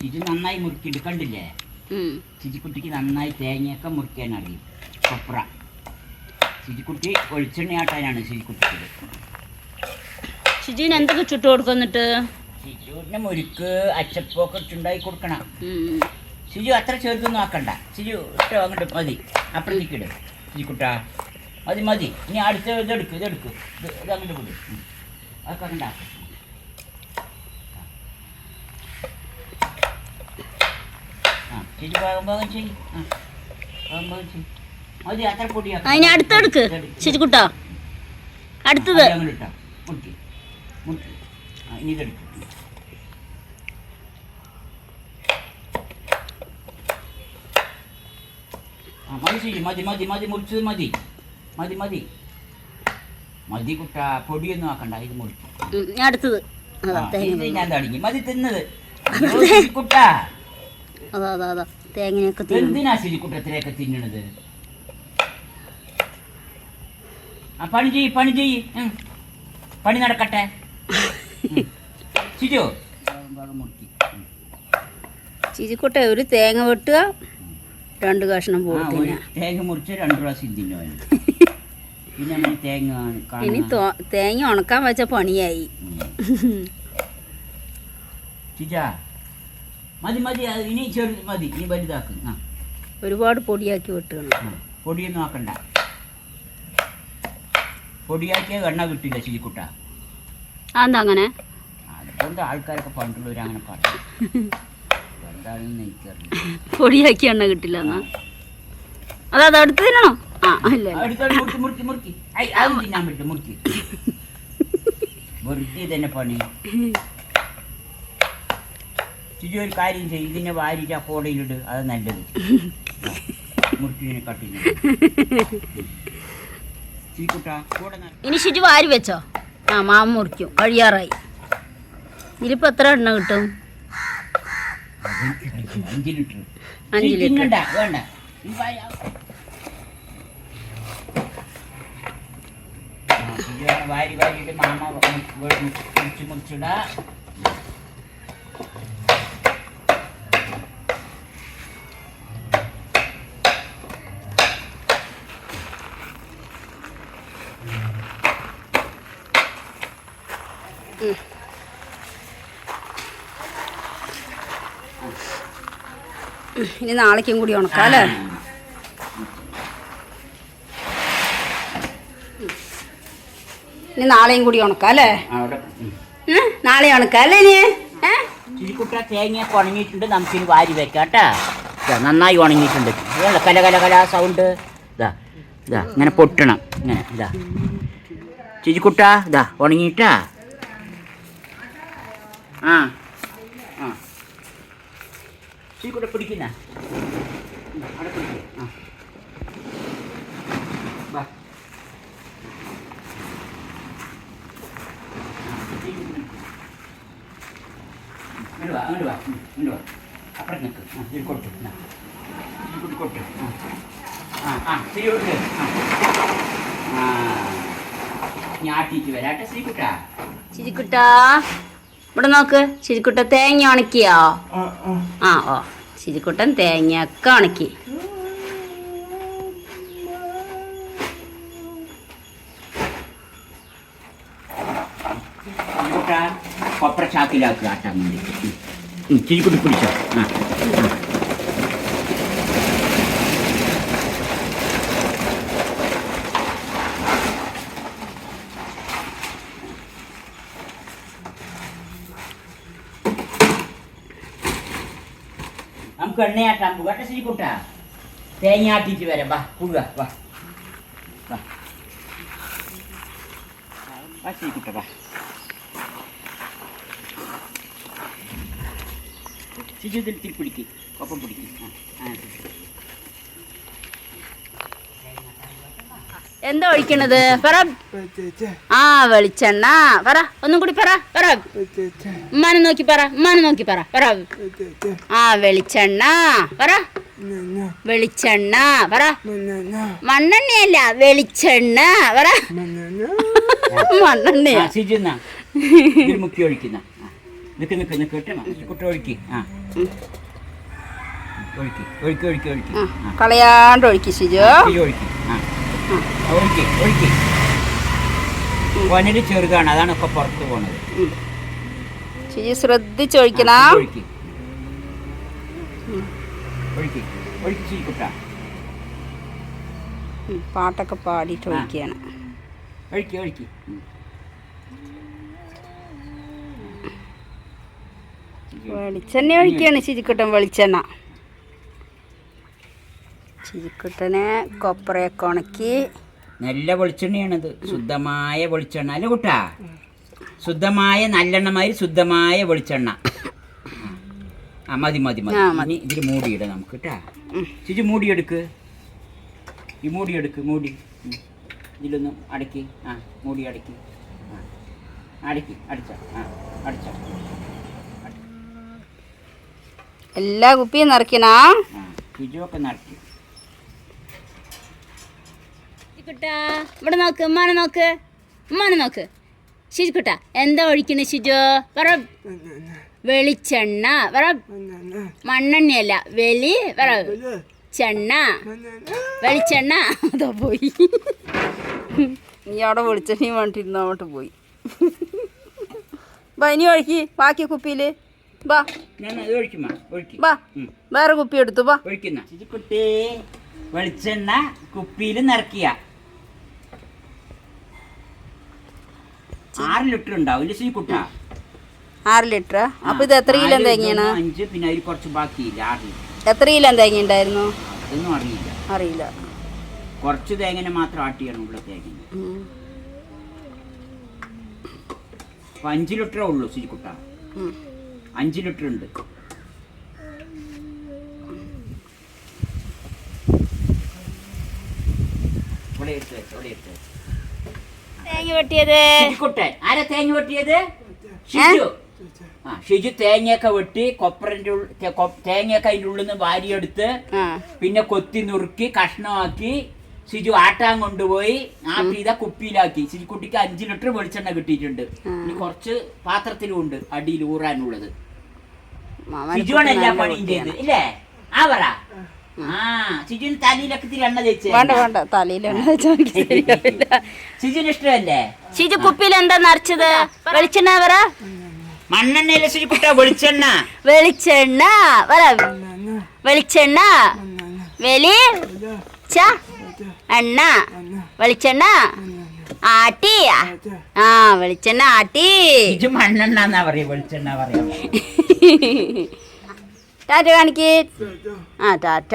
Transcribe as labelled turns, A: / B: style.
A: ചിജി നന്നായി മുറുക്കിയിട്ട് കണ്ടില്ലേ?
B: ചിരിക്കുട്ടിക്ക്
A: ചിജിക്കുട്ടിക്ക് നന്നായി തേങ്ങയൊക്കെ മുറിക്കാൻ അറിയും കൊപ്ര ചിജിക്കുട്ടി വെളിച്ചെണ്ണയാട്ടാനാണ് ചിരിക്കുട്ടിക്ക്
B: ഷിജുവിന് എന്തൊക്കെ ചുട്ടു കൊടുക്കും എന്നിട്ട്?
A: മുരുക്ക് അച്ചപ്പൊക്കെ ചുണ്ടായി കൊടുക്കണം. ചിജു അത്ര ചെറുതൊന്നും ആക്കണ്ട. ചിജു ഇഷ്ടം അങ്ങോട്ട് മതി. അപ്പുറത്തേക്ക് ഇട്. സിജുക്കുട്ടാ മതി മതി. ഇനി അടുത്ത ഇതെടുക്കും ഇതെടുക്കും ഇത് ഇത് അങ്ങോട്ട് വിടും. അതൊക്കെ അങ്ങോട്ട് ആക്ക്. ആ സിജു ഭാഗം ഭാഗം ചെയ്യ് ആ ഭാഗം ഭാഗം ചെയ്യ് മതി അത്ര പൊടിയാക്ക
B: അതിന് അടുത്തെടുക്ക് ശിശുക്കുട്ടാ അടുത്തത്.
A: മതി മതി മതി മുറിച്ചത് മതി. മതി മതി. മതി കുട്ട. പൊടിയൊന്നും ആക്കണ്ട. ഇത് മുറിച്ചു
B: അടുത്തത്.
A: ഞാൻ തുടങ്ങി മതി തിന്നത്. സിരിക്കുട്ടാ
B: അതാ അതാ അതാ. തേങ്ങയൊക്കെ തിന്നു
A: എന്തിനാ തിന്നണത്? ആ പണി ചെയ്യ് പണി ചെയ്യ്. ഉം. പണി നടക്കട്ടെ. ഉം.
B: ചിരിക്കോട്ടെ ഒരു തേങ്ങ വെട്ടുക രണ്ട് കഷ്ണം
A: ആ, ഒരു തേങ്ങ മുറിച്ച് രണ്ട് പ്രാവശ്യം തിന്നു. പിന്നെ തേങ്ങ
B: ഇനി തോ- തേങ്ങ ഉണക്കാൻ വെച്ച പണിയായി.
A: ചിജ മതി മതി അത് ഇനി ചെറു മതി ഇനി വലുതാക്കും. ആ.
B: ഒരുപാട് പൊടിയാക്കി
A: വെട്ടണം പൊടിയൊന്നും ആക്കണ്ട. പൊടിയാക്കിയ എണ്ണ കിട്ടില്ല ചിരിക്കുട്ട
B: അതെന്താ അങ്ങനെ?
A: അതുകൊണ്ട് ആൾക്കാരൊക്കെ പണ്ടുള്ളവർ അങ്ങനെ പറഞ്ഞു എന്താണെന്ന് എനിക്കറിയില്ല
B: പൊടിയാക്കി എണ്ണ കിട്ടില്ല എന്നാ? അതാ അത് അടുത്ത് തിന്നണോ? ആ
A: അല്ല മുറുക്കി മുറുക്കി മുറുക്കി. അത് തിന്നാൻ പറ്റും മുറുക്കി. വെറുതെ തന്നെ പണി. ചിജു ഒരു കാര്യം ചെയ്യും ഇതിനെ വാരിച്ച് ആ കോടയിലിട് അത് നല്ലത്.
B: ഇനി ശരി വാരി വെച്ചോ. ആ മാവ് മുറിക്കും കഴിയാറായി. ഇതിപ്പോ എത്ര എണ്ണ കിട്ടും?
A: അഞ്ച് ലിറ്റർ.
B: അഞ്ച് ലിറ്റർ.
A: വേണ്ട. ഈ വാരി വാരിയിട്ട് മാമ മുറിച്ച് മുറിച്ചിടാ.
B: ഇനി നാളേക്കും കൂടി ഉണക്കാം അല്ലേ? ഇനി നാളെയും കൂടി ഉണക്കാം അല്ലേ? നാളെ ഉണക്കാം അല്ലേ ഇനി?
A: ചിരിക്കുട്ട തേങ്ങയൊക്കെ ഉണങ്ങിയിട്ടുണ്ട് നമുക്കിനി വാരി വെക്കാം കേട്ടാ? നന്നായി ഉണങ്ങിയിട്ടുണ്ട്. കല കല കല സൗണ്ട്. ഇതാ ഇതാ ഇങ്ങനെ പൊട്ടണം ഇങ്ങനെ ഇതാ. ചിരിക്കുട്ട ഇതാ ഉണങ്ങിയിട്ടാ? ആ. ചിരിക്കുട്ട പിടിക്കുന്ന ഉം, അവിടെ പിടിക്കുക ആ വാ. ഇങ്ങോട്ട് വാ അങ്ങോട്ട് വാ ഇങ്ങോട്ട് വാ അപ്പുറം നിൽക്ക് ആ ഇത് കൊട്ട് എന്നാ. ഇതിൽ കൂടി ആ ആ ശരി കൊടുക്ക് ആ ആട്ടിയിട്ട് വരാട്ടെ ശ്രീകുട്ടാ
B: ചിരിക്കുട്ടാ ഇവിടെ നോക്ക് ചിരിക്കുട്ടൻ തേങ്ങ ഉണക്കിയോ? ആ ഓ. ചിരിക്കുട്ടൻ തേങ്ങയൊക്കെ ഉണക്കി.
A: കൊപ്ര ചാക്കിലാക്കുക ആട്ടാൻ വേണ്ടി ചിരിക്കുട്ടി പിടിച്ചോ. ആ. ആ. നമുക്ക് എണ്ണയാട്ടാൻ പോകട്ടെ ശ്രീകുട്ടാ തേങ്ങ ആട്ടിയിട്ട് വരാം വാ പോവുക വാ വാ വാ ശ്രീകുട്ട വാ ശിശുദിൽ പിടിക്ക് ഒപ്പം പിടിക്ക് ആ ആ
B: എന്താ ഒഴിക്കണത്? പറ. ആ വെളിച്ചെണ്ണ. പറ. ഒന്നും കൂടി പറ. പറ. ഉമ്മാനെ നോക്കി പറ. ഉമ്മാനെ നോക്കി പറ. പറ. ആ വെളിച്ചെണ്ണ. പറ. വെളിച്ചെണ്ണ. പറ. മണ്ണെണ്ണയല്ല വെളിച്ചെണ്ണ. പറ. മണ്ണെണ്ണയാ.
A: ശിജു മുക്കി ഒഴിക്കുന്ന. നിക്ക് നിക്ക് നിക്ക്. കേട്ടോ കുട്ട ആ. ഒഴിക്കി ഒഴിക്കി ഒഴിക്കി ഒഴുക്കി.
B: കളയാണ്ട് ഒഴിക്ക്
A: ഇച്ചിരി ഒഴുക്കി. ഒഴുക്കി ഒഴുക്കി. വനൽ ചെറുതാണ് അതാണ് ഒക്കെ പുറത്ത് പോണത്.
B: ഉം. ഷിജു ശ്രദ്ധിച്ചൊഴിക്കണം
A: ഒഴുക്കി. ഒഴുക്കി ഒഴുക്കി ചീക്കുട്ടാ
B: ഉം, പാട്ടൊക്കെ പാടിയിട്ട് ഒഴിക്കുകയാണ്.
A: ഒഴുക്കി ഒഴുക്കി. ഉം.
B: വെളിച്ചെണ്ണ ഒഴിക്കുകയാണ് ചിരിക്കുട്ടൻ വെളിച്ചെണ്ണ. ചിരിക്കുട്ടനെ കൊപ്പറയൊക്കെ ഉണക്കി.
A: നല്ല വെളിച്ചെണ്ണയാണത്. ശുദ്ധമായ വെളിച്ചെണ്ണ. അല്ല കുട്ടാ? ശുദ്ധമായ നല്ലെണ്ണമായി ശുദ്ധമായ വെളിച്ചെണ്ണ. ആ മതി മതി മതി. ഇനി ഇതിൽ മൂടിയിടാം നമുക്ക് കേട്ടാ. ചേച്ചി മൂടിയെടുക്ക്. ഈ മൂടിയെടുക്ക് മൂടി. ഇതിലൊന്നും അടക്കി. ആ മൂടി അടക്കി. അടക്കി അടിച്ച. ആ അടിച്ച.
B: എല്ലാ കുപ്പിയും നിറയ്ക്കണ?
A: ചുജുവൊക്കെ നടത്തി
B: കുട്ടാ ഇവിടെ നോക്ക് ഉമ്മാനെ നോക്ക്. ഉമ്മാനെ നോക്ക്. ശിജുക്കുട്ട എന്താ ഒഴിക്കണ ഷിജു? പറ വെളിച്ചെണ്ണ പറ മണ്ണെണ്ണയല്ല വെളി പറ ചെണ്ണ. വെളിച്ചെണ്ണ. അതോ പോയി. നീ അവിടെ വെളിച്ചെണ്ണയും വേണ്ടിയിരുന്ന അങ്ങോട്ട് പോയി. ബാ ഇനി ഒഴുക്കി ബാക്കി കുപ്പിയിൽ ബാ. ബാ. വേറെ കുപ്പി എടുത്തു ബാ.
A: ഒഴിക്കുന്ന. വെളിച്ചെണ്ണ കുപ്പിയിൽ നിറക്കിയ ആറ് ലിറ്റർ ഉണ്ടാവും. ഇല്ല ചിജിക്കുട്ട
B: ആറ് ലിറ്റർ. അപ്പൊ ഇത് എത്ര കിലോ തേങ്ങയാണ്?
A: അഞ്ച് പിന്നെ അതിൽ കുറച്ച് ബാക്കിയില്ല ആറ് ലിറ്റർ.
B: എത്ര കിലോ തേങ്ങ ഉണ്ടായിരുന്നു?
A: അതൊന്നും അറിയില്ല.
B: അറിയില്ല.
A: കുറച്ച് തേങ്ങനെ മാത്രം ആട്ടിയാണ് ഉള്ള തേങ്ങ. അപ്പൊ അഞ്ച് ലിറ്ററേ ഉള്ളൂ ചിജിക്കുട്ട
B: കുട്ട.
A: അഞ്ച് ലിറ്റർ ഉണ്ട്. ഇവിടെ എടുത്ത് ഇവിടെ എടുത്ത്.
B: തേങ്ങ വെട്ടിയത്?
A: കുട്ടെ ആരാ തേങ്ങ വെട്ടിയത്? ഷിജു. ആ ഷിജു തേങ്ങയൊക്കെ വെട്ടി കൊപ്പറിന്റെ തേങ്ങയൊക്കെ അതിന്റെ ഉള്ളിൽ നിന്ന് വാരിയെടുത്ത് പിന്നെ കൊത്തി നുറുക്കി കഷ്ണമാക്കി ഷിജു ആട്ടാൻ കൊണ്ടുപോയി. ആ ഇതാ കുപ്പിയിലാക്കി. ഷിജുക്കുട്ടിക്ക് അഞ്ച് ലിറ്റർ വെളിച്ചെണ്ണ കിട്ടിയിട്ടുണ്ട്. ഇനി കുറച്ച് പാത്രത്തിലും ഉണ്ട് അടിയിൽ ഊറാനുള്ളത്.
B: മാമൻ
A: ഷിജുവാണ് എല്ലാ പണിയും ചെയ്ത്. ഇല്ലേ? ആ പറ. ആ ഷിജുവിന് തലയിലൊക്കെ ഇത്തിരി എണ്ണ
B: വേണ്ട വേണ്ട. തലയിലെണ്ണ
A: ഷിജുവിന് ഇഷ്ടമല്ലേ?
B: ഷിജു കുപ്പിയിൽ എന്താ നിറച്ചത്? വെളിച്ചെണ്ണ പറ.
A: മണ്ണെണ്ണയിലെ ഷിജുക്കുട്ട വെളിച്ചെണ്ണ.
B: വെളിച്ചെണ്ണ പറ. വെളിച്ചെണ്ണ. വെളി. ച എണ്ണ. വെളിച്ചെണ്ണ. ആട്ടി. ആ വെളിച്ചെണ്ണ ആട്ടി.
A: മണ്ണെണ്ണ എന്നാ പറയാ വെളിച്ചെണ്ണ പറയാ.
B: ടാറ്റ കാണിക്കേ. ആ ടാറ്റ.